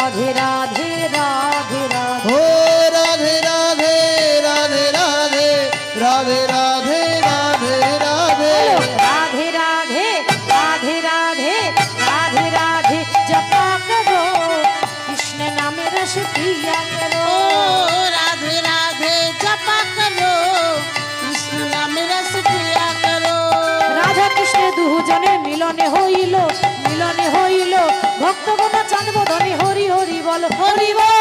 রাধে রাধে রাধে রাধে ও রাধে রাধে রাধে রাধে রাধে রাধে রাধে রাধে রাধে রাধে রাধে রাধে রাধে রাধে জপা করো কৃষ্ণ নামের রস পিয়া করো রাধে রাধে জপা করো কৃষ্ণ নামে রস করো রাধা কৃষ্ণ দুজনে মিলনে হইল বল হরি বল।